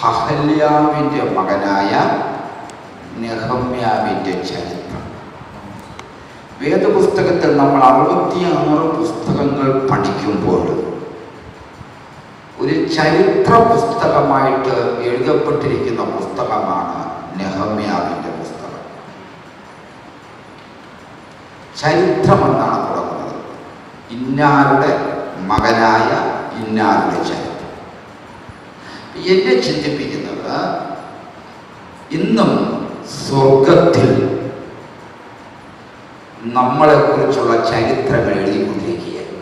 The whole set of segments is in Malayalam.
ഹഹല്യാവിന്റെ മകനായ നെഹമ്യാവിന്റെ ചരിത്രം. വേദപുസ്തകത്തിൽ നമ്മൾ അറുപത്തിയാറ് പുസ്തകങ്ങൾ പഠിക്കുമ്പോൾ ഒരു ചരിത്ര പുസ്തകമായിട്ട് എഴുതപ്പെട്ടിരിക്കുന്ന പുസ്തകമാണ് നെഹമ്യാവിന്റെ പുസ്തകം. ചരിത്രമെന്നാണ് തുടങ്ങുന്നത്. ഇന്നാരുടെ മകനായ ഇന്നാരുടെ ചരിത്രം. എന്നെ ചിന്തിപ്പിക്കുന്നത് ഇന്നും സ്വർഗത്തിൽ നമ്മളെക്കുറിച്ചുള്ള ചരിത്രങ്ങൾ എഴുതിക്കൊണ്ടിരിക്കുകയാണ്.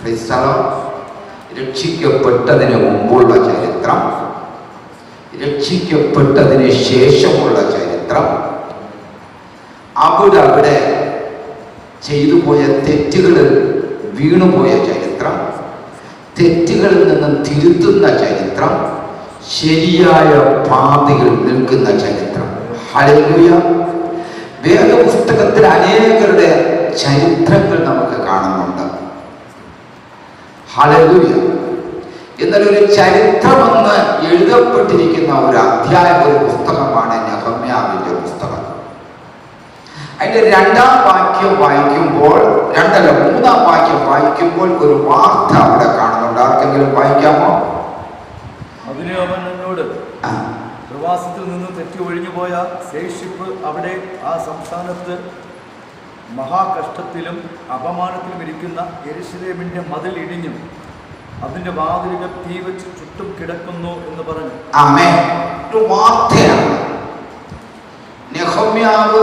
ക്രിസ്തലം രക്ഷിക്കപ്പെട്ടതിന് മുമ്പുള്ള ചരിത്രം രക്ഷിക്കപ്പെട്ടതിന് ശേഷമുള്ള ചരിത്രം അവിടെ അവിടെ ചെയ്തു പോയ തെറ്റുകളിൽ വീണുപോയ ചരിത്രം. തെറ്റുകളിൽ നിന്നും തിരുത്തുന്ന ചരിത്രം ശരിയായ പാതയിൽ നിൽക്കുന്ന ചരിത്രം. ഹലൂയ വേദപുസ്തകത്തിൽ അനേകരുടെ ചരിത്രങ്ങൾ നമുക്ക് കാണുന്നുണ്ട്. ഹലൂയ എന്നാൽ ഒരു ചരിത്രമെന്ന് എഴുതപ്പെട്ടിരിക്കുന്ന ഒരു അധ്യായം ഒരു പുസ്തകമാണ് നഹമ്യാവിന്റെ പുസ്തകം. അതിന്റെ രണ്ടാം വാക്യം വായിക്കുമ്പോൾ രണ്ടല്ല മൂന്നാം വാക്യം വായിക്കുമ്പോൾ ഒരു വാർത്ത അവിടെ കാണുന്നുണ്ട് ആർക്കെങ്കിലും വായിക്കാമോ? അതിന് അവൻ എന്നോട് പ്രവാസത്തിൽ നിന്ന് തെറ്റി ഒഴിഞ്ഞുപോയ ശേഷിപ്പ് അവിടെ ആ സംസ്ഥാനത്ത് മഹാകഷ്ടത്തിലും അപമാനത്തിലും ഇരിക്കുന്ന എരിശിലേമിന്റെ മതിൽ ഇടിഞ്ഞും അതിന്റെ വാതിലുകൾ തീ വെച്ച് ചുറ്റും കിടക്കുന്നു എന്ന് പറഞ്ഞു. നെഹമ്യാവ്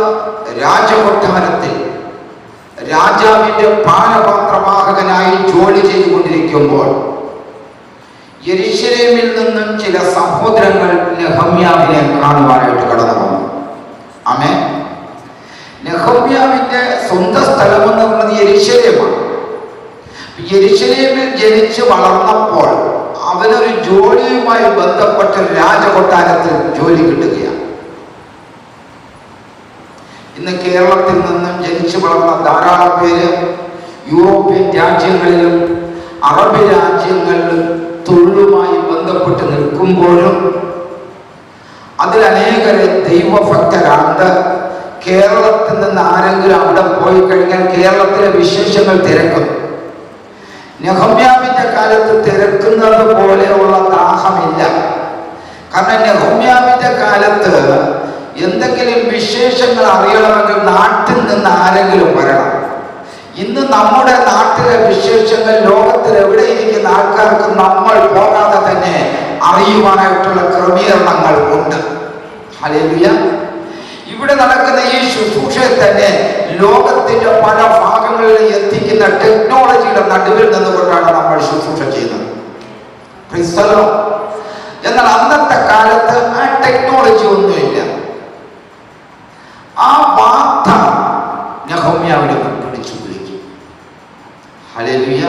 രാജകൊട്ടാരത്തിൽ രാജാവിന്റെ പാനപാത്രവാഹകനായി ജോലി ചെയ്തുകൊണ്ടിരിക്കുമ്പോൾ യെരുശലേമിൽ നിന്നും ചില സഹോദരങ്ങൾ നെഹമ്യാവിനെ കാണുവാനായിട്ട് കടന്നു വന്നു. ആമേ നെഹമ്യാവിന്റെ സ്വന്തം സ്ഥലം എന്ന് പറയുന്നത് യെരുശലേമാണ് യെരുശലേമിൽ ജനിച്ച് വളർന്നപ്പോൾ അവനൊരു ജോലിയുമായി ബന്ധപ്പെട്ട രാജകൊട്ടാരത്തിൽ ജോലി കിട്ടുകയാണ്. ഇന്ന് കേരളത്തിൽ നിന്നും ജനിച്ചു വളർന്ന ധാരാളം പേര് യൂറോപ്യൻ രാജ്യങ്ങളിലും അറബ് രാജ്യങ്ങൾ തൊഴിലുമായി ബന്ധപ്പെട്ട് നിൽക്കുമ്പോഴും അതിൽ അനേകരെ ദൈവഭക്തരാണ്ട് കേരളത്തിൽ നിന്ന് ആരെങ്കിലും അവിടെ പോയി കഴിഞ്ഞാൽ കേരളത്തിലെ വിശേഷങ്ങൾ തിരക്കും. നെഹമ്യാവിന്റെ കാലത്ത് തിരക്കുന്നത് പോലെയുള്ള ദാഹമില്ല. കാരണം നെഹമ്യാവിന്റെ കാലത്ത് എന്തെങ്കിലും വിശേഷങ്ങൾ അറിയണമെങ്കിൽ നാട്ടിൽ നിന്ന് ആരെങ്കിലും വരണം. ഇന്ന് നമ്മുടെ നാട്ടിലെ വിശേഷങ്ങൾ ലോകത്തിൽ എവിടെ ഇരിക്കുന്ന ആൾക്കാർക്ക് നമ്മൾ പോകാതെ തന്നെ അറിയുവാനായിട്ടുള്ള ക്രമീകരണങ്ങൾ ഉണ്ട്. ഇവിടെ നടക്കുന്ന ഈ ശുശ്രൂഷയെ തന്നെ ലോകത്തിന്റെ പല ഭാഗങ്ങളിൽ എത്തിക്കുന്ന ടെക്നോളജിയുടെ നടുവിൽ നിന്നുകൊണ്ടാണ് നമ്മൾ ശുശ്രൂഷ ചെയ്യുന്നത്. എന്നാൽ അന്നത്തെ കാലത്ത് ആ ടെക്നോളജി ഒന്നുമില്ല ആ വാർത്ത നെഹമ്യാവിനെ പിടിച്ചു വിളിക്കും ഹല്ലേലൂയ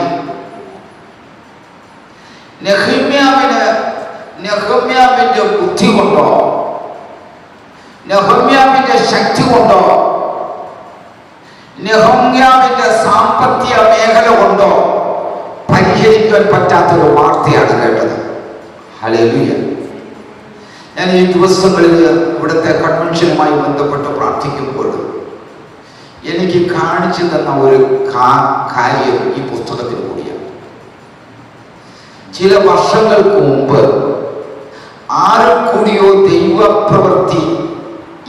നെഹമ്യാവിന് നെഹമ്യാവിന്റെ ബുദ്ധി കൊണ്ടോ നെഹമ്യാവിന്റെ ശക്തി കൊണ്ടോ നെഹമ്യാവിന്റെ സാമ്പത്തിക മേഖല കൊണ്ടോ പരിഹരിക്കാൻ പറ്റാത്തൊരു വാർത്തയാണ് കേട്ടത് ഹലേലൂയ ഞാൻ ഈ ദിവസങ്ങളിൽ ഇവിടുത്തെ കൺവെൻഷനുമായി ബന്ധപ്പെട്ട് പ്രാർത്ഥിക്കുമ്പോൾ എനിക്ക് കാണിച്ചു തന്ന ഒരു കാര്യം ഈ പുസ്തകത്തിൽ കൂടിയാണ്. ചില വർഷങ്ങൾക്ക് മുമ്പ് ആരിൽ കൂടിയോ ദൈവപ്രവൃത്തി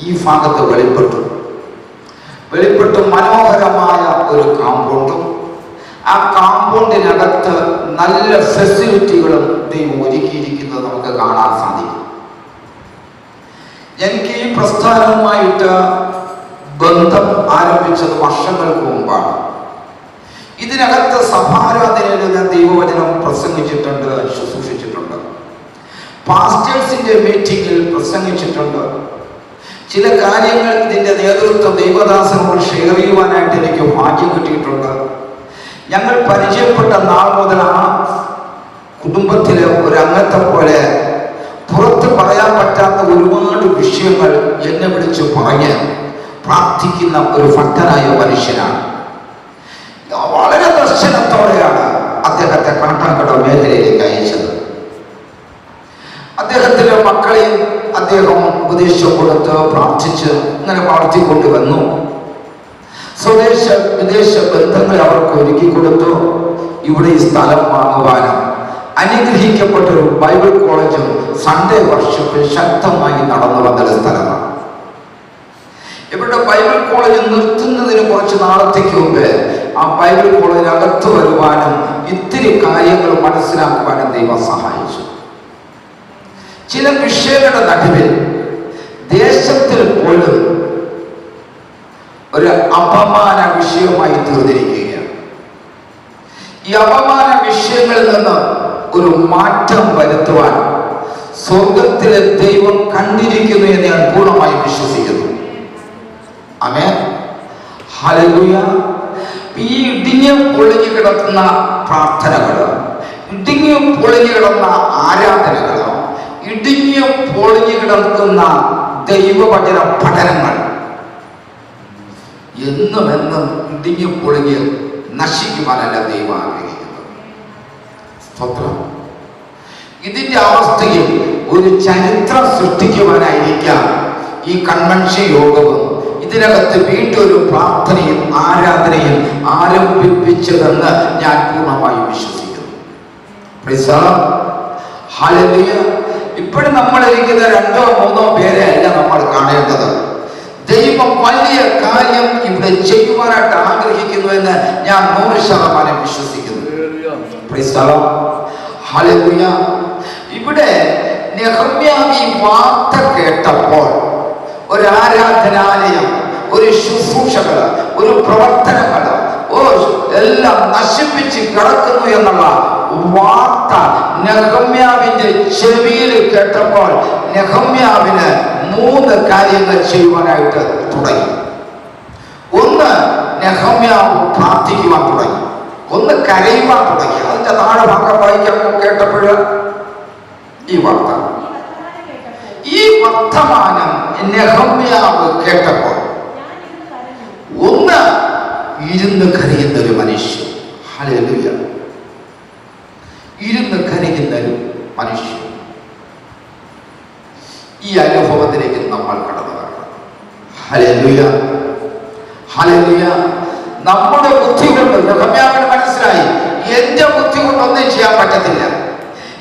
ഈ ഭാഗത്ത് വെളിപ്പെട്ടു. വെളിപ്പെട്ട് മനോഹരമായ ഒരു കാമ്പൗണ്ടും ആ കാമ്പൗണ്ടിനകത്ത് നല്ല ഫെസിലിറ്റികളും ദൈവം ഒരുക്കിയിരിക്കുന്നത് നമുക്ക് കാണാൻ സാധിക്കും. എനിക്ക് ഈ പ്രസ്ഥാനവുമായിട്ട് ബന്ധം ആരംഭിച്ചത് വർഷങ്ങൾക്ക് മുമ്പാണ്. ഇതിനകത്ത് സഭാരാധനയിൽ ഞാൻ ദൈവവചനം പ്രസംഗിച്ചിട്ടുണ്ട് ശുശ്രൂഷിച്ചിട്ടുണ്ട്. പാസ്റ്റേഴ്സിന്റെ മീറ്റിംഗിൽ പ്രസംഗിച്ചിട്ടുണ്ട്. ചില കാര്യങ്ങൾ ഇതിന്റെ നേതൃത്വം ദൈവദാസനോട് ഷെയർ ചെയ്യുവാനായിട്ട് എനിക്ക് ഭാഗ്യം കിട്ടിയിട്ടുണ്ട്. ഞങ്ങൾ പരിചയപ്പെട്ട നാൾ മുതൽ ആ കുടുംബത്തിലെ ഒരു അംഗത്തെ പോലെ പുറത്ത് പറയാൻ പറ്റാത്ത ഒരുപാട് വിഷയങ്ങൾ എന്നെ വിളിച്ച് പറഞ്ഞ് പ്രാർത്ഥിക്കുന്ന ഒരു ഭക്തനായ മനുഷ്യനാണ്. വളരെ ദർശനത്തോടെയാണ് അദ്ദേഹത്തിന്റെ അദ്ദേഹം ഉപദേശം കൊടുത്ത് പ്രാർത്ഥിച്ച് ഇങ്ങനെ വളർത്തിക്കൊണ്ട് വന്നു സ്വദേശ വിദേശ ബന്ധങ്ങൾ അവർക്ക് ഒരുക്കി കൊടുത്തു. ഇവിടെ ഈ സ്ഥലം വാങ്ങുവാനും അനുഗ്രഹിക്കപ്പെട്ട ഒരു ബൈബിൾ കോളേജും സൺഡേ വർഷിപ്പിൽ ശക്തമായി നടന്നു വന്നൊരു സ്ഥലമാണ്. ഇവരുടെ ബൈബിൾ കോളേജ് നിർത്തുന്നതിന് കുറച്ച് നാളത്തേക്ക് മുമ്പ് ആ ബൈബിൾ കോളേജിന് അകത്ത് വരുവാനും ഇത്തിരി കാര്യങ്ങൾ മനസ്സിലാക്കുവാനും ദൈവം സഹായിച്ചു. ചില വിഷയങ്ങളുടെ നടുവിൽ ദേശത്തിൽ പോലും ഒരു അപമാന വിഷയമായി തീർന്നിരിക്കുകയാണ്. ഈ അപമാന വിഷയങ്ങളിൽ നിന്ന് ഒരു മാറ്റം വരുത്തുവാൻ സ്വർഗത്തിലെ ദൈവം കണ്ടിരിക്കുന്നു എന്ന് ഞാൻ പൂർണമായും വിശ്വസിക്കുന്നു. അമേ ഹല്ലേലൂയ. ഈ ഇടിഞ്ഞ് പൊളിഞ്ഞു കിടക്കുന്ന പ്രാർത്ഥനകളും ഇടിഞ്ഞ് പൊളിഞ്ഞു കിടന്ന ആരാധനകളോ ഇടിഞ്ഞ് പൊളിഞ്ഞു കിടക്കുന്ന ദൈവവചന പഠനങ്ങൾ. എന്നും എന്നും ഇടിഞ്ഞു പൊളിഞ്ഞ് നശിക്കുവാനല്ല ദൈവം ആഗ്രഹിക്കുന്നത്. ഇതിന്റെ അവസ്ഥയിൽ ഒരു ചരിത്രം സൃഷ്ടിക്കുവാനായിരിക്കാം ഈ കൺവെൻഷൻ യോഗവും. ഇതിനകത്ത് വീണ്ടും ഒരു പ്രാർത്ഥനയും ആരാധനയും ആരംഭിപ്പിച്ചതെന്ന് ഞാൻ പൂർണമായും വിശ്വസിക്കുന്നു. ഇപ്പോഴും നമ്മൾ ഇരിക്കുന്ന രണ്ടോ മൂന്നോ പേരെ അല്ല നമ്മൾ കാണേണ്ടത്. ദൈവം വലിയ കാര്യം ഇവിടെ ചെയ്യുവാനായിട്ട് ആഗ്രഹിക്കുന്നു എന്ന് ഞാൻ നൂറ് ശതമാനം വിശ്വസിക്കുന്നു. ഇവിടെ വാർത്ത കേട്ടപ്പോൾ ഒരു ആരാധനാലയം ഒരു ശുശ്രൂഷകൾ ഒരു പ്രവർത്തനങ്ങൾ എല്ലാം നശിപ്പിച്ച് കിടക്കുന്നു എന്നുള്ള വാർത്ത നെഹമ്യാവിന്റെ ചെവിയിൽ കേട്ടപ്പോൾ നെഹമ്യാവിന് മൂന്ന് കാര്യങ്ങൾ ചെയ്യുവാനായിട്ട് തുടങ്ങി. ഒന്ന് നെഹമ്യാവ് പ്രാർത്ഥിക്കുവാൻ തുടങ്ങി. ഒന്ന് കരയുവാൻ തുടങ്ങി. അതിന്റെ താഴെ ഭാഗം വായിക്കാൻ കേട്ടപ്പോൾ ഈ വാർത്ത. ഈ വർത്തമാനം നെഹമ്യാവ് കേട്ടപ്പോൾ. ഒന്ന് ഇരുന്ന് കരയുന്ന ഒരു മനുഷ്യൻ. ഹല്ലേലൂയ ഇരുന്ന് കരയുന്ന ഒരു മനുഷ്യൻ. ഈ അനുഭവത്തിലേക്ക് നമ്മൾ കടന്നതാണ് വരണം. ഹല്ലേലൂയ ഹല്ലേലൂയ നമ്മുടെ ബുദ്ധി കൊണ്ട് മനസ്സിലായി. എന്റെ ബുദ്ധി കൊണ്ട് ഒന്നും ചെയ്യാൻ പറ്റത്തില്ല.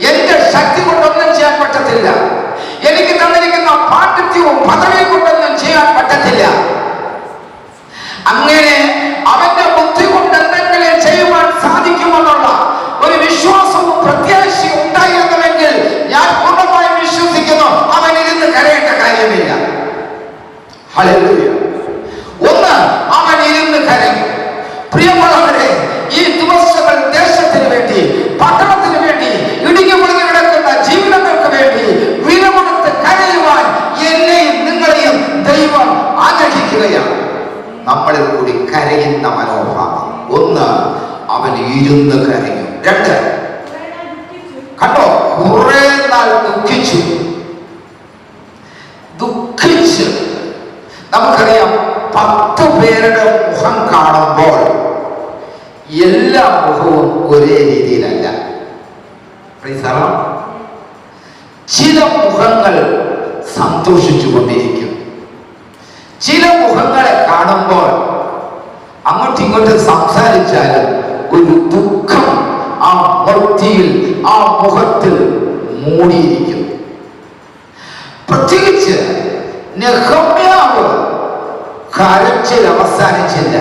എന്റെ ശക്തി കൊണ്ടൊന്നും ചെയ്യാൻ പറ്റത്തില്ല. എനിക്ക് തന്നിരിക്കുന്ന പാണ്ഡിത്യവും പദവിയും കൊണ്ടൊന്നും ചെയ്യാൻ പറ്റത്തില്ല. അങ്ങനെ പ്രത്യാശയും ഉണ്ടായിരുന്നുവെങ്കിൽ ഞാൻ പൂർണമായും വിശ്വസിക്കുന്നു. അവൻ ഇരുന്ന് കരയേണ്ട കാര്യമില്ല. ഹല്ലേലൂയ ഒന്ന് അവൻ ഇരുന്ന് കരയും പ്രിയമുള്ളവരെ ഈ ദിവസങ്ങൾ ദേശത്തിന് വേണ്ടി പട്ടണത്തിന് വേണ്ടി ഇടുങ്ങി മുഴുകി കിടക്കുന്ന ജീവിതങ്ങൾക്ക് വേണ്ടി വിലകൊടുത്ത് കരയുവാൻ എന്നെയും നിങ്ങളെയും ദൈവം ആഗ്രഹിക്കുകയാണ് നമ്മളിൽ കൂടി കരയുന്ന മനോഭാവം ഒന്ന് അവൻ ഇരുന്ന് കരയും രണ്ട് കണ്ടോ കുറെ നാൾ ദുഃഖിച്ചു ദുഃഖിച്ച് നമുക്കറിയാം പത്ത് പേരുടെ മുഖം കാണുമ്പോൾ എല്ലാ മുഖവും ഒരേ രീതിയിലല്ല Praise the Lord. ചില മുഖങ്ങൾ സന്തോഷിച്ചു കൊണ്ടിരിക്കും ചില മുഖങ്ങളെ കാണുമ്പോൾ അങ്ങോട്ടും ഇങ്ങോട്ടും സംസാരിച്ചാലും ഒരു ദുഃഖം ആ വൃത്തിയിൽ ആ മുഖത്തിൽ മൂടിയിരിക്കും. പ്രത്യേകിച്ച് നെഹമ്യാവ് കരച്ചിൽ അവസാനിച്ചില്ല.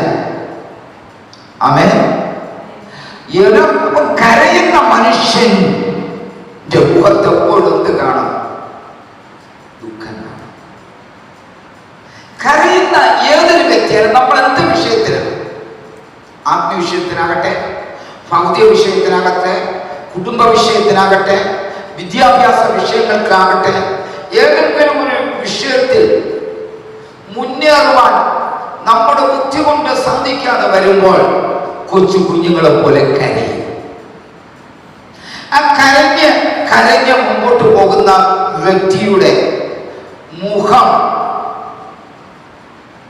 അമേ കരയുന്ന മനുഷ്യന്റെ മുഖത്ത് എപ്പോഴും എന്ത് കാണും. ദുഃഖം കരയുന്ന ഏതൊരു വ്യക്തിയാണ്? നമ്മൾ എന്ത് വിഷയത്തിലാണ് ആത്മവിഷയത്തിനാകട്ടെ ഭൗതിക വിഷയത്തിനാകട്ടെ കുടുംബ വിഷയത്തിനാകട്ടെ വിദ്യാഭ്യാസ വിഷയങ്ങൾക്കാകട്ടെ ഏതെങ്കിലും ഒരു വിഷയത്തിൽ മുന്നേറുവാൻ നമ്മുടെ ബുദ്ധി കൊണ്ട് സാധിക്കാതെ വരുമ്പോൾ കൊച്ചു കുഞ്ഞുങ്ങളെ പോലെ കരയും ആ കരഞ്ഞ് കരഞ്ഞ് മുമ്പോട്ട് പോകുന്ന വ്യക്തിയുടെ മുഖം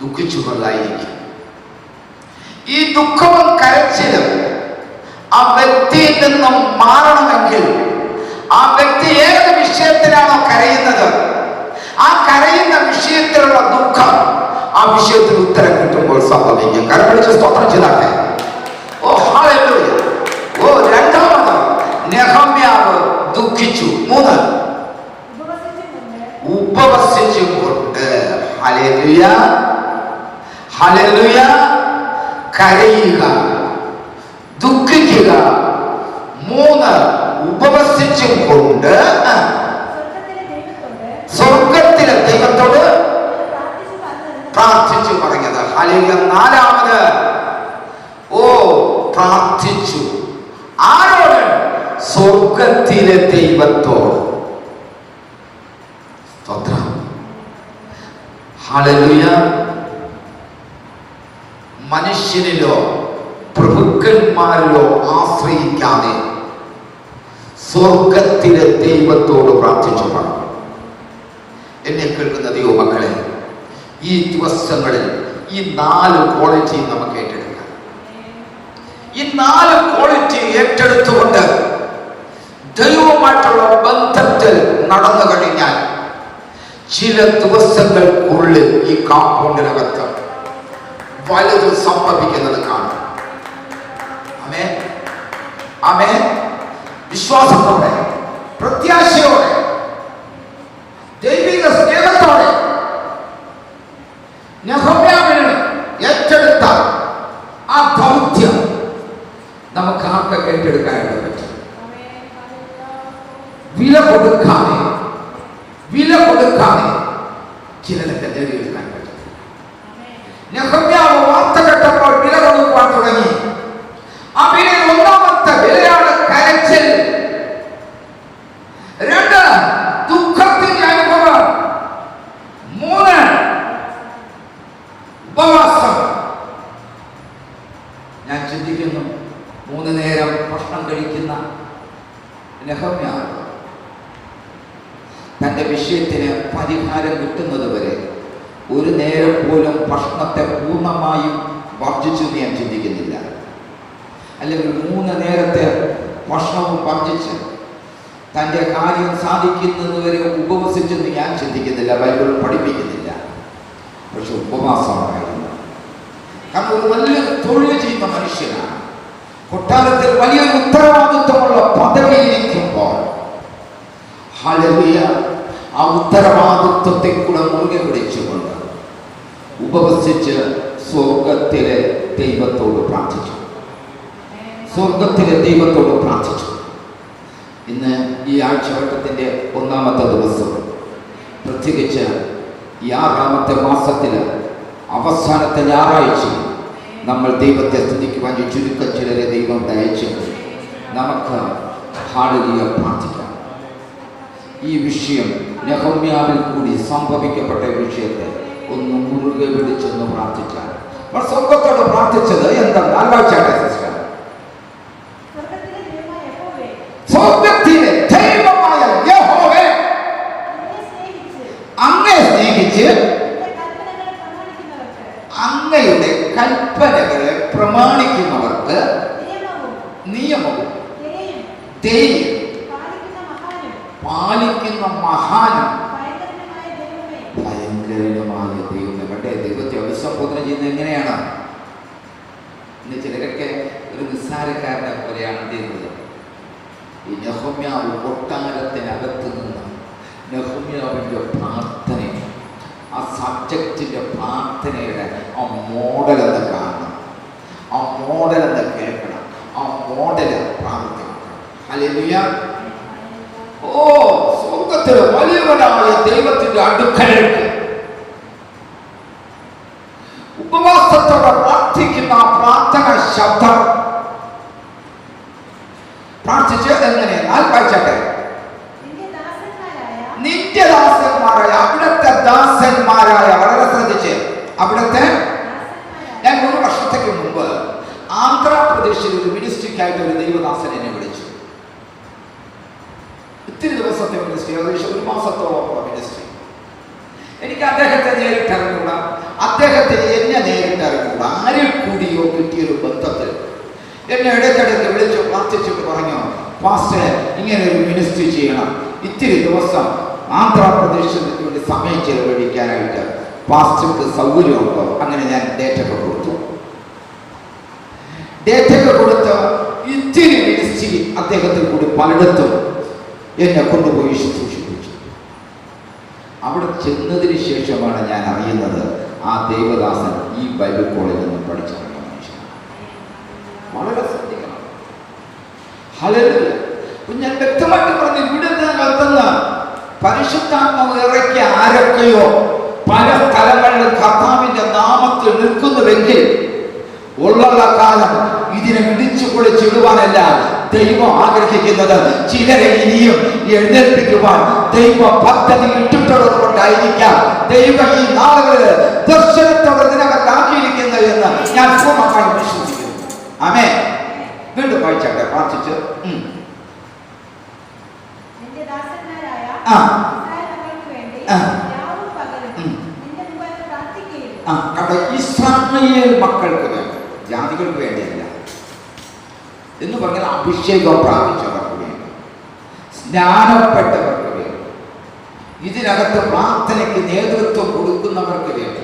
ദുഃഖിച്ചുകൊണ്ടായിരിക്കും ഈ ദുഃഖവും കരച്ചിലും ആ വ്യക്തിയിൽ നിന്നും മാറണമെങ്കിൽ ആ വ്യക്തി ഏത് വിഷയത്തിൽ വിഷയത്തിലാണോ കരയുന്നത് ആ കരയുന്ന വിഷയത്തിലുള്ള ദുഃഖം ആ വിഷയത്തിന് ഉത്തരം കിട്ടുമ്പോൾ സംഭവിക്കും. കരപിടിച്ച് സ്തോത്രം ചെയ്താട്ടെ ഓ ഹല്ലേലൂയ ഓ രണ്ടാമത് നെഹമ്യാവ് ദുഃഖിച്ചു മൂന്ന്. ഉപവസിച്ചു കൊണ്ട് ഹല്ലേലൂയ. ഹല്ലേലൂയ. കരയുക. ദുഃഖിക്കുക. മൂന്ന്. ഉപവസിച്ചും കൊണ്ട് സ്വർഗത്തിലെ ദൈവത്തോട് പ്രാർത്ഥിച്ചു പറഞ്ഞത്. ഹല്ലേലൂയ. നാലാമത്. ഓ പ്രാർത്ഥിച്ചു. ആരോട്? സ്വർഗത്തിലെ ദൈവത്തോട്. മനുഷ്യനിലോ പ്രഭുക്കന്മാരിലോ ആശ്രയിക്കാതെ സ്വർഗത്തിലെ ദൈവത്തോട് പ്രാർത്ഥിച്ചു എന്നെ കേൾക്കുന്ന ദൈവ മക്കളെ ഈ ദിവസങ്ങളിൽ ഈ നാല് ക്വാളിറ്റി നമുക്ക് ഏറ്റെടുക്കാം. ഈ നാല് ക്വാളിറ്റി ഏറ്റെടുത്തുകൊണ്ട് ദൈവവുമായിട്ടുള്ള ബന്ധത്തിൽ നടന്നു കഴിഞ്ഞാൽ ചില ദിവസങ്ങൾക്കുള്ളിൽ ഈ കാമ്പൗണ്ടിനകത്ത് വലുത് സംഭവിക്കുന്നത് കാണും. അമേ അമേ വിശ്വാസത്തോടെ പ്രത്യാശയോടെ ദൈവിക സ്നേഹത്തോടെ നെഹമ്യാവിന് ഏറ്റെടുത്ത ആ ദൗത്യം നമുക്ക് ആർക്കൊക്കെ ഏറ്റെടുക്കാനായിട്ട് പറ്റും? വില കൊടുക്കാതെ വില കൊടുക്കാതെ ചിലതൊക്കെ നേടിയെടുക്കാൻ പറ്റും. നെഹമ്യാവ് വാർത്ത കേട്ടപ്പോൾ വില കൊടുക്കുവാൻ തുടങ്ങി ആ വിലയിൽ ഒന്നാമത്തെ വിലയാണ് കരച്ചിൽ രണ്ട് ദുഃഖത്തിന്റെ അനുഭവം മൂന്ന് ഉപവാസം ഞാൻ ചിന്തിക്കുന്നു മൂന്ന് നേരം ഭക്ഷണം കഴിക്കുന്ന നെഹമ്യാവ് തന്റെ വിഷയത്തിന് പരിഹാരം കിട്ടുന്നത് വരെ ഒരു നേരം പോലും ഭക്ഷണത്തെ പൂർണമായും വർജിച്ചു എന്ന് ഞാൻ ചിന്തിക്കുന്നില്ല അല്ലെങ്കിൽ മൂന്ന് നേരത്തെ ഭക്ഷണവും വർജിച്ച് തന്റെ കാര്യം സാധിക്കുന്നത് വരെ ഉപവസിച്ചെന്ന് ഞാൻ ചിന്തിക്കുന്നില്ല ബൈബിൾ പഠിപ്പിക്കുന്നില്ല പക്ഷെ ഉപവാസമായിരുന്നു കാരണം ഒരു വലിയ തൊഴിൽ ചെയ്യുന്ന മനുഷ്യനാണ് കൊട്ടാരത്തിൽ വലിയൊരു ഉത്തരവാദിത്വമുള്ള പദവിയിരിക്കുമ്പോൾ ഹല്ലേലൂയ ആ ഉത്തരവാദിത്വത്തെ കൂടെ മുറുകെ പിടിച്ചുകൊണ്ട് ഉപവസിച്ച് സ്വർഗത്തിലെ ദൈവത്തോട് പ്രാർത്ഥിച്ചു. സ്വർഗത്തിലെ ദൈവത്തോട് പ്രാർത്ഥിച്ചു. ഇന്ന് ഈ ആഴ്ചവട്ടത്തിന്റെ ഒന്നാമത്തെ ദിവസം പ്രത്യേകിച്ച് ഈ ആറാമത്തെ മാസത്തിൽ അവസാനത്തെ ഞായറാഴ്ച നമ്മൾ ദൈവത്തെ സ്തുതിക്കുവാൻ ചുരുക്കം ചിലരെ ദൈവം ദയച്ചു നമുക്ക് ഹാളിയ പ്രാർത്ഥിക്കാം. ഈ വിഷയം നെഹമ്യാവിൽ കൂടി സംഭവിക്കപ്പെട്ട വിഷയത്തെ ഒന്ന് മുറുകെ പിടിച്ചൊന്ന് പ്രാർത്ഥിക്കാൻ നമ്മൾ സ്വർഗത്തോട് പ്രാർത്ഥിച്ചത് എന്തെന്നാൽ വായിച്ചാട്ടെ സിസ്റ്റർ. സ്വർഗത്തിലെ ദൈവമായ യഹോവേ അങ്ങയെ സ്നേഹിച്ച് അങ്ങയുടെ കൽപ്പനകളെ പ്രമാണിക്കുന്നവർക്ക് ഒരു നിസ്സാരക്കാരനെ പോലെയാണ് ചെയ്യുന്നത് ഈ നെഹമ്യാവ് കൊട്ടാരത്തിനകത്ത് നിന്ന് നെഹമ്യാവിന്റെ പ്രാർത്ഥന ആ സബ്ജക്റ്റിന്റെ പ്രാർത്ഥനയുടെ ആ മോഡൽ എന്ന് കാണണം? ആ മോഡൽ എന്ന് കേൾക്കണം? ആ മോഡൽ പ്രാർത്ഥിക്കണം? ഹല്ലേലൂയ. ഓ സ്വർഗത്തിലെ വലിയവനായ ദൈവത്തിന്റെ അടുക്കലേക്ക്. ഉപവാസത്തോടെ പ്രാർത്ഥിക്കുന്ന ആ പ്രാർത്ഥന ശബ്ദം പ്രാർത്ഥിച്ച് വായിച്ചട്ടെ നിന്റെ ദാസന്മാരായ അവിടുത്തെ ദാസന്മാരായ വളരെ ശ്രദ്ധിച്ച്. അവിടുത്തെ ഞാൻ മൂന്ന് വർഷത്തേക്ക് മുമ്പ് ആന്ധ്രാപ്രദേശിൽ ഒരു മിനിസ്ട്രിക്കായിട്ട് ഒരു ദൈവദാസൻ എന്നെ വിളിച്ചു. ഇത്തിരി ദിവസത്തെ മിനിസ്ട്രി ഏകദേശം ഒരു മാസത്തോളം മിനിസ്ട്രി എനിക്ക് അദ്ദേഹത്തെ നേരിട്ട് അറിഞ്ഞൂടാ അദ്ദേഹത്തെ എന്നെ നേരിട്ട് അറിഞ്ഞൂടാ ആരിൽ കൂടിയോ കിട്ടിയൊരു ബന്ധത്തിൽ? എന്നെ ഇടയ്ക്കിടയ്ക്ക് വിളിച്ചു പ്രാർത്ഥിച്ചിട്ട് പറഞ്ഞു പാസ്റ്റർ ഇങ്ങനെ ഒരു മിനിസ്ട്രി ചെയ്യണം. ഇത്തിരി ദിവസം ആന്ധ്രാപ്രദേശിൽ വേണ്ടി സമയം ചെലവഴിക്കാനായിട്ട് പാസ്റ്റർക്ക് സൗകര്യമുണ്ടോ? അങ്ങനെ ഞാൻ ഡേറ്റൊക്കെ കൊടുത്തു. ഡേറ്റൊക്കെ കൊടുത്ത് ഇത്തിരി മിനിസ്ട്രി അദ്ദേഹത്തിൽ കൂടി പലയിടത്തും എന്നെ കൊണ്ടുപോയി ശുശ്രൂഷിപ്പിച്ചു. അവിടെ ചെന്നതിന് ശേഷമാണ് ഞാൻ അറിയുന്നത് ആ ദേവദാസൻ ഈ ബൈബിൾ കോളേജിൽ നിന്ന് പഠിച്ചിട്ടുള്ള മനുഷ്യൻ വളരെ ഞാൻ വ്യക്തമായിട്ട് പറഞ്ഞു ഇവിടുന്ന് കത്തുന്ന പരിശുദ്ധാത്മാവ് ഇറക്കിയ ആരൊക്കെയോ പല സ്ഥലങ്ങളിലും കർത്താവിന്റെ നാമത്തിൽ നിൽക്കുന്നുവെങ്കിൽ ഉള്ള കാലം ഇതിനെ ഇടിച്ചു പൊളിച്ചിടുവാനല്ല ദൈവം ആഗ്രഹിക്കുന്നത്. ചിലരെ ഇനിയും എഴുന്നേൽപ്പിക്കുവാൻ ദൈവ പദ്ധതി ഇട്ടിട്ടുള്ളത് കൊണ്ടായിരിക്കാം ദൈവം ഈ നാളുകളിൽ ദർശനത്തോടെ ഇതിനകത്താക്കിയിരിക്കുന്നത് എന്ന് ഞാൻ വിശ്വസിക്കുന്നു. ആമേ വായിച്ചാട്ടെ പ്രാർത്ഥിച്ച്. ആ. കണ്ടോ? ഇസ്രായേൽ മക്കൾക്ക് വേണ്ടി ജാതികൾക്ക് വേണ്ടിയല്ല. എന്ന് പറഞ്ഞാൽ അഭിഷേകം പ്രാപിച്ചവർക്ക് വേണ്ടി സ്നാനപ്പെട്ടവർക്ക് വേണ്ടി ഇതിനകത്ത് പ്രാർത്ഥനയ്ക്ക് നേതൃത്വം കൊടുക്കുന്നവർക്ക് വേണ്ടി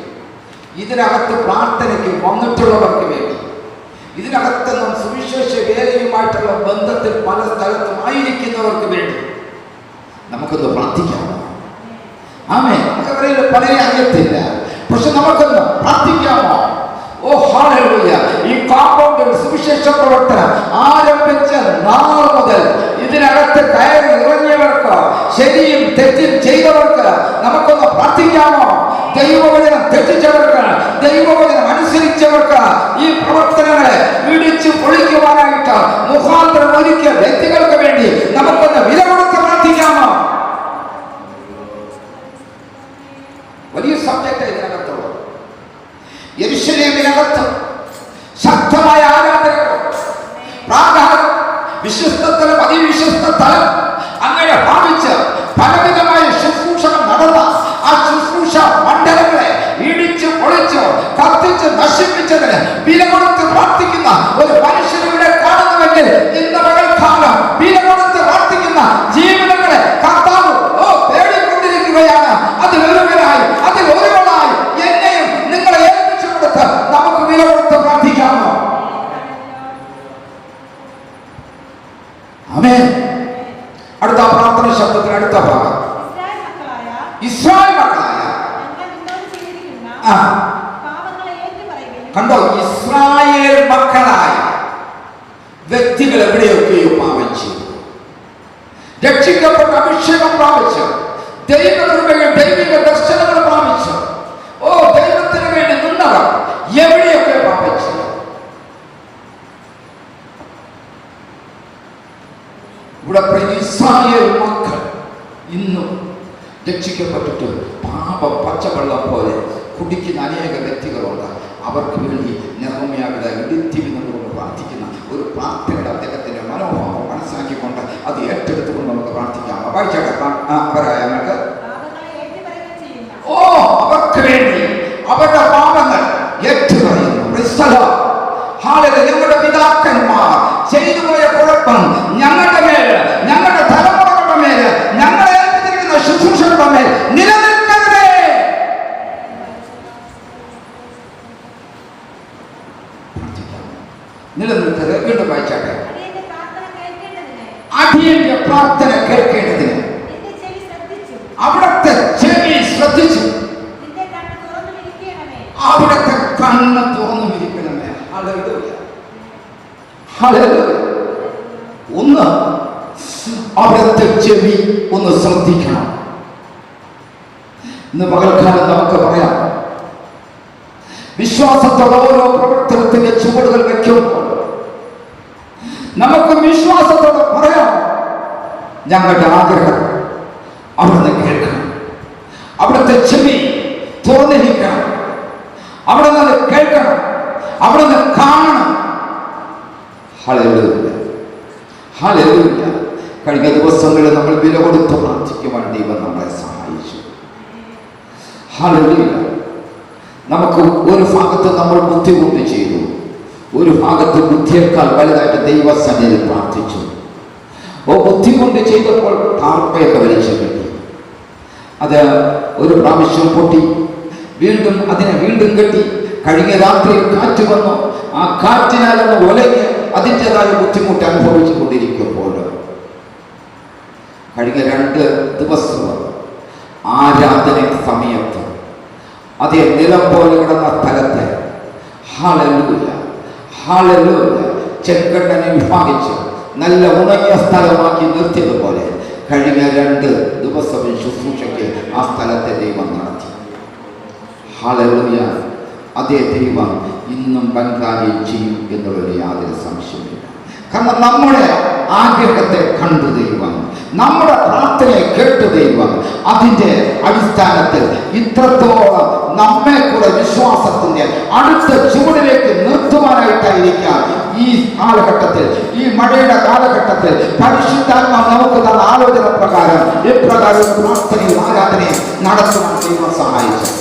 ഇതിനകത്ത് പ്രാർത്ഥനയ്ക്ക് വന്നിട്ടുള്ളവർക്ക് വേണ്ടി ഇതിനകത്ത് നാം സുവിശേഷ വേലയുമായിട്ടുള്ള ബന്ധത്തിൽ പല സ്ഥലത്തും ആയിരിക്കുന്നവർക്ക് വേണ്ടി നമുക്കൊന്ന് പ്രാർത്ഥിക്കാം. ആമേ നമുക്കവരെ പലരെ അറിയത്തില്ല. പക്ഷെ നമുക്കൊന്ന് പ്രാർത്ഥിക്കാമോ? ഓ ഹാലൂയ ഈ കാമ്പൗണ്ടിൽ സുവിശേഷ പ്രവർത്തനം ആരംഭിച്ച നാൾ മുതൽ ഇതിനകത്ത് കയറി ഇറങ്ങിയവർക്ക് ശരിയും തെറ്റും ചെയ്തവർക്ക് നമുക്കൊന്ന് പ്രാർത്ഥിക്കാമോ? ദൈവവചനം തെറ്റിച്ചവർക്ക് ദൈവവചനം അനുസരിച്ചവർക്ക് ഈ പ്രവർത്തനങ്ങളെ ഇടിച്ചു പൊളിക്കുവാനായിട്ട് മുഖാന്തരം ഒരുക്കിയ വ്യക്തികൾക്ക് വേണ്ടി നമുക്കൊന്ന് വില കൊടുത്ത് പ്രാർത്ഥിക്കാമോ? വലിയ സബ്ജക്റ്റ് ഇതിനകത്തുള്ളത്. യെരുശലേമിനകത്ത് ശക്തമായ ആരാധനകൾ പ്രാകാരം വിശ്വസ്തലം അതിവിശ്വസ്ത തലം അങ്ങനെ ഭാവിച്ച് പലവിധമായ വില കൊടുത്ത് പ്രാർത്ഥിക്കുന്ന ഒരു മനുഷ്യനെ ഇവിടെ കാണുന്നുവെങ്കിൽ ഇന്ന് പകൽക്കാലം വില കൊടുത്ത് പ്രാർത്ഥിക്കുന്ന ജീവിതങ്ങളെ കർത്താവ് ഓ തേടിക്കൊണ്ടിരിക്കുകയാണ് അതിൽ ഒരുവനായി അതിൽ ഒരുവനായി എന്നെയും നിങ്ങളെ ഏൽപ്പിച്ചു കൊടുത്ത് നമുക്ക് വില കൊടുത്ത് പ്രാർത്ഥിക്കാമോ ആമേ അടുത്ത പ്രാർത്ഥന ശബ്ദത്തിന് അടുത്ത ഭാഗം ഇസ്രായേൽ മക്കളായ ഇസ്രായേൽ മക്കളായ ഞങ്ങൾ നിന്നോട് ചെയ്തിരിക്കുന്ന ആ പാപങ്ങളെ ഏറ്റുപറയുകയും കണ്ടോ ഇസ്രായേൽ മക്കളായ വ്യക്തികൾ എവിടെയൊക്കെയോ പാപിച്ചു രക്ഷിക്കപ്പെട്ട അഭിഷേകം പ്രാപിച്ചു ദൈവകൃപയും ദൈവിക ദർശനങ്ങൾ പ്രാപിച്ചു ഓ ദൈവത്തിന് വേണ്ടി നിന്നവർ എവിടെയൊക്കെ പാപിച്ചു ഇവിടെ പറയുന്ന ഇസ്രായേൽ മക്കൾ ഇന്നും രക്ഷിക്കപ്പെട്ടിട്ട് പാപം പച്ചവെള്ളം പോലെ കുടിക്കുന്ന അനേക വ്യക്തികളുണ്ട് അവർക്ക് വേണ്ടി നിർമ്മയാവിടെ ഇടുത്തി നിന്നുകൊണ്ട് പ്രാർത്ഥിക്കുന്ന ഒരു പ്രാർത്ഥനയുടെ അദ്ദേഹത്തിന്റെ മനോഭാവം മനസ്സിലാക്കിക്കൊണ്ട് അത് ഏറ്റെടുത്തുകൊണ്ട് നമുക്ക് പ്രാർത്ഥിക്കാം. വായിച്ചാട്ടെ അവരായ ഞങ്ങൾക്ക് പാപങ്ങളെ ഏറ്റുപറയുകയും ചെയ്യുന്ന. ഓ അവർക്ക് വേണ്ടി അവരുടെ പാപങ്ങൾ ഏറ്റുപറയുന്നു Praise the Lord. Hallelujah. ഞങ്ങളുടെ പിതാക്കന്മാർ ചെയ്തു പോയ കുഴപ്പം ഞങ്ങളുടെ മേൽ ഞങ്ങളുടെ തലമുറകളുടെ മേൽ ഞങ്ങളെ ഏൽപ്പിച്ചിരിക്കുന്ന ശുശ്രൂഷകളുടെ മേൽ നിലനിൽക്കരുതേ പ്രാർത്ഥിക്കാം. നിലനിൽക്കരുത് വീണ്ടും വായിച്ചാട്ടെ അടിയന്റെ പ്രാർത്ഥന കേൾക്കേണ്ടതിന് അടിയന്റെ പ്രാർത്ഥന കേൾക്കേണ്ടതിന് അവിടത്തെ ചെവി ശ്രദ്ധിച്ചു. അവിടത്തെ കണ്ണ് തുറന്നു ഇരിക്കണമേ. ഒന്ന് അവിടത്തെ ചെവി ഒന്ന് ശ്രദ്ധിക്കണം. ഇന്ന് പകൽക്കാലം നമുക്ക് പറയാം. വിശ്വാസത്തോടെ ഓരോ പ്രവർത്തനത്തിന്റെ ചുവടുകൾ വെക്കുമ്പോൾ നമുക്ക് വിശ്വാസത്തോടെ പറയാം. ഞങ്ങളുടെ ആഗ്രഹം അവിടുന്ന് കേൾക്കണം. അവിടുത്തെ ചെവി തോന്നിരിക്കണം അവിടെ നിന്ന് കേൾക്കണം. അവിടെ നിന്ന് കാണണം കഴിഞ്ഞ ദിവസങ്ങളിൽ നമ്മൾ വില കൊടുത്ത് പ്രാർത്ഥിക്കുവാൻ ദൈവം നമ്മളെ സഹായിച്ചു. ഹല്ലേലൂയ. നമുക്ക് ഒരു ഭാഗത്ത് നമ്മൾ ബുദ്ധി കൊണ്ട് ചെയ്തു. ഒരു ഭാഗത്ത് ബുദ്ധിയേക്കാൾ വലുതായിട്ട് ദൈവസന്നിധി പ്രാർത്ഥിച്ചു. ഓ ബുദ്ധി കൊണ്ട് ചെയ്തപ്പോൾ താർപ്പയൊക്കെ വലിച്ചു കിട്ടി. അത് ഒരു പ്രാവശ്യം പൊട്ടി. വീണ്ടും അതിനെ വീണ്ടും കെട്ടി. കഴിഞ്ഞ രാത്രി കാറ്റ് വന്നു. ആ കാറ്റിനാൽ എന്ന ഒലഞ്ഞ് അതിന്റെതായ ബുദ്ധിമുട്ട് അനുഭവിച്ചു കൊണ്ടിരിക്കുമ്പോൾ കഴിഞ്ഞ രണ്ട് ദിവസം ആരാധന സമയത്ത് അതേ നിലം പോലെ കിടന്ന സ്ഥലത്തെ ഹാലലൂയ ഹാലലൂയ ചെങ്കണ്ണനെ വിഭാഗിച്ച് നല്ല ഉണങ്ങിയ സ്ഥലമാക്കി നിർത്തിയതുപോലെ കഴിഞ്ഞ രണ്ട് ദിവസം ശുശ്രൂഷയ്ക്ക് ആ സ്ഥലത്തെ ദൈവം നടത്തി. ഹാളെറിയ അതേ ദൈവം ഇന്നും ബംഗാളിൽ ചെയ്യും എന്നുള്ളൊരു യാതൊരു സംശയമില്ല കാരണം നമ്മുടെ ആഗ്രഹത്തെ കണ്ടു ദൈവം. നമ്മുടെ പ്രാർത്ഥനയെ കേട്ടു ദൈവം. അതിന്റെ അടിസ്ഥാനത്തിൽ ഇത്രത്തോളം നമ്മെ കൂടെ വിശ്വാസത്തിന്റെ അടുത്ത ചുവടിലേക്ക് നിർത്തുവാനായിട്ടായിരിക്കാം ഈ കാലഘട്ടത്തിൽ ഈ മഴയുടെ കാലഘട്ടത്തിൽ പരിശുദ്ധാത്മാവ് നമുക്ക് തന്ന ആലോചന പ്രകാരം എപ്രകാരം പ്രാർത്ഥനയും ആരാധനയും നടത്തുവാൻ ദൈവം സഹായിച്ചു.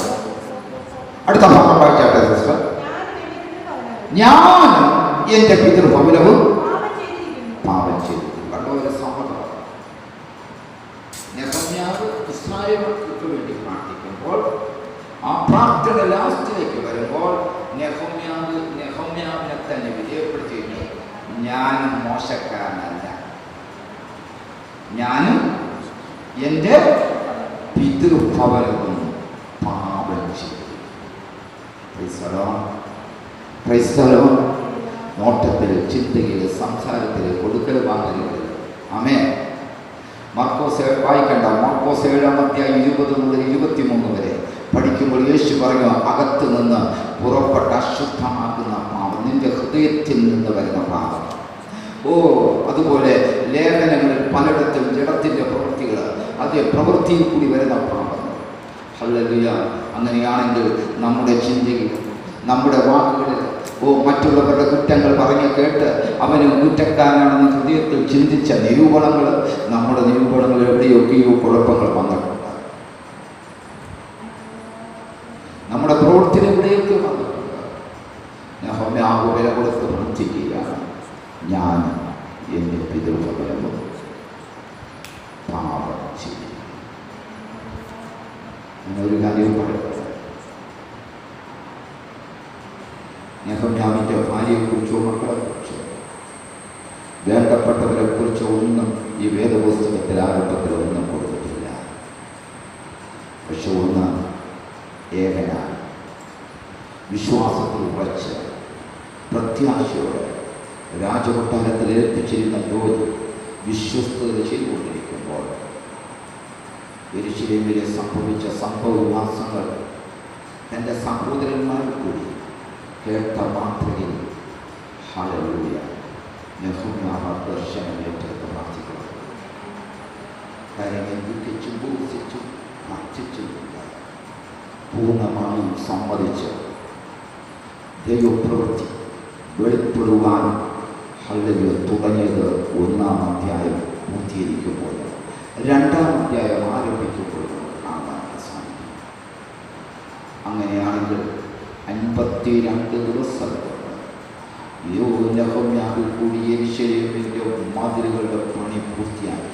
അടുത്ത ഭാഗം വായിച്ചാട്ടെ സിസ്റ്റർ. ഞാനും എന്റെ പിതൃഭവനവും പാപം ചെയ്തു കണ്ടോ ഒരു സമ്മതം. നെഹമ്യാവ് ഇസ്രായേലുകൾക്ക് വേണ്ടി പ്രാർത്ഥിക്കുമ്പോൾ ആ പ്രാർത്ഥന ലാസ്റ്റിലേക്ക് വരുമ്പോൾ നെഹമ്യാവ് നെഹമ്യാവിനെ തന്നെ വിജയപ്പെടുത്തിയിട്ട് ഞാനും മോശക്കാരനല്ല. ഞാനും എന്റെ പിതൃഭവനവും പാപം ചെയ്തു. നോട്ടത്തിൽ ചിന്തയിൽ സംസാരത്തിൽ കൊടുക്കൽ വാങ്ങലുകൾ അമേ മർക്കോസ് വായിക്കണ്ട. മർക്കോസ് ഏഴാം അധ്യായം ഇരുപത് മുതൽ ഇരുപത്തിമൂന്ന് വരെ പഠിക്കുമ്പോൾ യേശു പറഞ്ഞു അകത്തു നിന്ന് പുറപ്പെട്ട അശുദ്ധമാക്കുന്ന പാപം നിന്റെ ഹൃദയത്തിൽ നിന്ന് വരുന്ന പാപം. ഓ അതുപോലെ ലേഖനങ്ങളിൽ പലയിടത്തും ജഡത്തിന്റെ പ്രവൃത്തികൾ അതേ പ്രവൃത്തിയിൽ കൂടി വരുന്ന പാപം ഹല്ലേലൂയ. അങ്ങനെയാണെങ്കിൽ നമ്മുടെ ചിന്തയിൽ നമ്മുടെ വാക്കുകളിൽ ഓ മറ്റുള്ളവരുടെ കുറ്റങ്ങൾ പറഞ്ഞ് കേട്ട് അവന് കുറ്റക്കാരനാണെന്ന് ഹൃദയത്തിൽ ചിന്തിച്ച നിരൂപണങ്ങൾ നമ്മുടെ നിരൂപണങ്ങൾ എവിടെയൊക്കെയോ കുഴപ്പങ്ങൾ വന്നിട്ടുണ്ട്. നമ്മുടെ പ്രവൃത്തിയിൽ എവിടെയൊക്കെ വന്നിട്ടുണ്ട്. ഞാൻ ആ വില കൊടുത്ത് പ്രവർത്തിക്കുകയാണ് ഞാൻ എന്റെ പറയുന്നത് പാപം എന്നൊരു കാര്യം പറയട്ടെ ഭാര്യയെക്കുറിച്ചോ മക്കളെക്കുറിച്ചോ വേണ്ടപ്പെട്ടവരെക്കുറിച്ചോ ഒന്നും ഈ വേദപുസ്തകത്തിൽ ആരംഭത്തിൽ ഒന്നും കൊടുത്തിട്ടില്ല പക്ഷെ ഒന്ന് ഏകനാണ് വിശ്വാസത്തിൽ ഉറച്ച് പ്രത്യാശയോടെ രാജകൊട്ടാരത്തിൽ ഏൽപ്പിച്ചിരുന്ന ജോലി വിശ്വസ്തത ചെയ്തുകൊണ്ടിരിക്കുമ്പോൾ എരിശിലേമിലെ സംഭവിച്ച സംഭവവികാസങ്ങൾ തന്റെ സഹോദരന്മാർ കൂടി കേട്ട മാത്രയിൽ ഹാലൂയ നെഹുമ്യാവ ദർശനം ഏറ്റെടുത്ത് പ്രാർത്ഥിക്കുന്നു കാര്യങ്ങൾ ദുഃഖിച്ചും ബോധിച്ചും പ്രാർത്ഥിച്ചുമില്ല പൂർണമായും സമ്മതിച്ച് ദൈവപ്രവൃത്തി വെളിപ്പെടുവാൻ ഹല്ലുയ തുടങ്ങിയത് ഒന്നാം അധ്യായം പൂർത്തീകരിക്കുമ്പോൾ രണ്ടാം അധ്യായം ആരംഭിക്കുമ്പോൾ കാണാനായിട്ട് അങ്ങനെയാണെങ്കിൽ അൻപത്തി രണ്ട് ദിവസം യോനഹമ്യാവിൽ കൂടി എരിശലേമിന്റെ മതിലുകളുടെ പണി പൂർത്തിയാക്കി.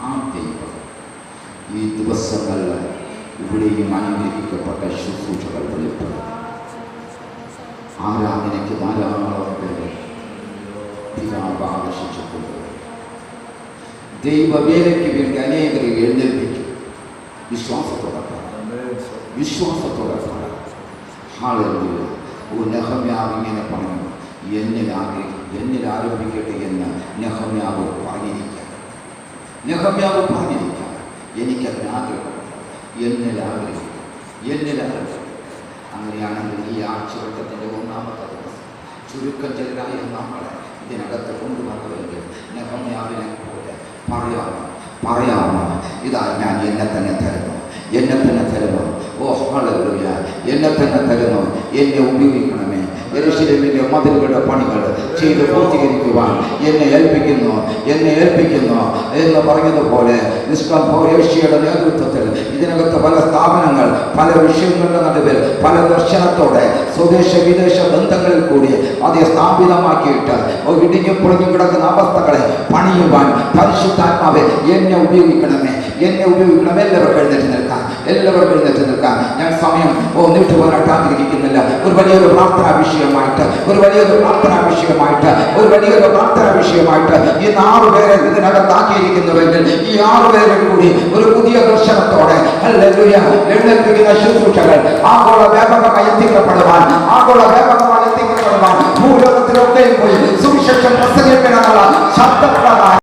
ആ ദൈവം ഈ ദിവസങ്ങളിൽ ഇവിടെയും അനുഗ്രഹിക്കപ്പെട്ട ശുശ്രൂഷകൾ വെളിപ്പെടുന്നു ആരാധനയ്ക്ക് ധാരാളം പേര് പിതാവ് ആകർഷിച്ചിട്ടുണ്ട് ദൈവവേലയ്ക്ക് വേണ്ടി അനേകരെ എഴുന്നേൽപ്പിക്കും വിശ്വാസത്തോടെ വിശ്വാസത്തോടെ ഹാളൂയ നെഹമ്യാവ് ഇങ്ങനെ പറഞ്ഞു. എന്നിൽ ആഗ്രഹം എന്നിൽ ആരംഭിക്കട്ടെ എന്ന് നെഹമ്യാവ് പറഞ്ഞിരിക്കാം നെഹമ്യാവ് പറഞ്ഞിരിക്കാം എനിക്കതിന് ആഗ്രഹം എന്നിൽ ആഗ്രഹിക്കും. എന്നിൽ ആഗ്രഹിക്കും. അങ്ങനെയാണെങ്കിൽ ഈ ആഴ്ചവട്ടത്തിന്റെ ഒന്നാമത്തെ ദിവസം ചുരുക്കം ചെറുതായ നമ്മളെ ഇതിനകത്ത് കൊണ്ടുവന്നുവെങ്കിൽ നെഹമ്യാവിനെ പോലെ പറയാമോ? പറയാമോ? ഇതാ ഞാൻ എന്നെ തന്നെ തരുന്നു. എന്നെ തന്നെ തരുന്നു. ഓ ഹല്ലേലൂയ. എന്നെ തന്നെ തരുന്നു. എന്നെ ഉപയോഗിക്കണമേ. യെരൂശലേമിലെ മതിലുകളുടെ പണികൾ ചെയ്ത് പൂർത്തീകരിക്കുവാൻ എന്നെ ഏൽപ്പിക്കുന്നു. എന്നെ ഏൽപ്പിക്കുന്നു എന്ന് പറഞ്ഞതുപോലെ നിഷ്കം ഏഷ്യയുടെ നേതൃത്വത്തിൽ ഇതിനകത്ത് പല സ്ഥാപനങ്ങൾ പല വിഷയങ്ങളുടെ നടുവിൽ പല ദർശനത്തോടെ സ്വദേശ വിദേശ ബന്ധങ്ങളിൽ കൂടി അതേ സ്ഥാപിതമാക്കിയിട്ട് ഇടിഞ്ഞു പൊളിഞ്ഞു കിടക്കുന്ന അവസ്ഥകളെ പണിയുവാൻ പരിശുദ്ധാത്മാവെ എന്നെ ഉപയോഗിക്കണമേ. എന്നെ ഉപയോഗിക്കണം. എല്ലാവർക്കും എഴുന്നേറ്റ് നിൽക്കാം. എല്ലാവർക്കും എഴുന്നേറ്റ് നിൽക്കാം. ഞാൻ സമയം ഓ നീട്ടുപോരാട്ടാതിരിക്കുന്നില്ല ഒരു വലിയൊരു പ്രാർത്ഥനാ വിഷയമായിട്ട് ഒരു വലിയൊരു പ്രാർത്ഥനാ വിഷയമായിട്ട് ഒരു വലിയൊരു പ്രാർത്ഥനാ വിഷയമായിട്ട് ഈ ആറു പേരെ ഇതിനകത്താക്കിയിരിക്കുന്നുവെങ്കിൽ ഈ ആറു പേരെ കൂടി ഒരു പുതിയ ദർശനത്തോടെ എഴുന്നേൽപ്പിക്കുന്ന ശുശ്രൂഷകൾ ആഗോള വ്യാപകമായി എത്തിക്കപ്പെടുവാൻ ആഗോള വ്യാപകമായി എത്തിക്കപ്പെടുവാൻ ഭൂലോകത്തിലൊക്കെയും പോയി സുവിശേഷം പ്രസംഗിക്കണമെന്നുള്ള ശബ്ദപ്രധാനം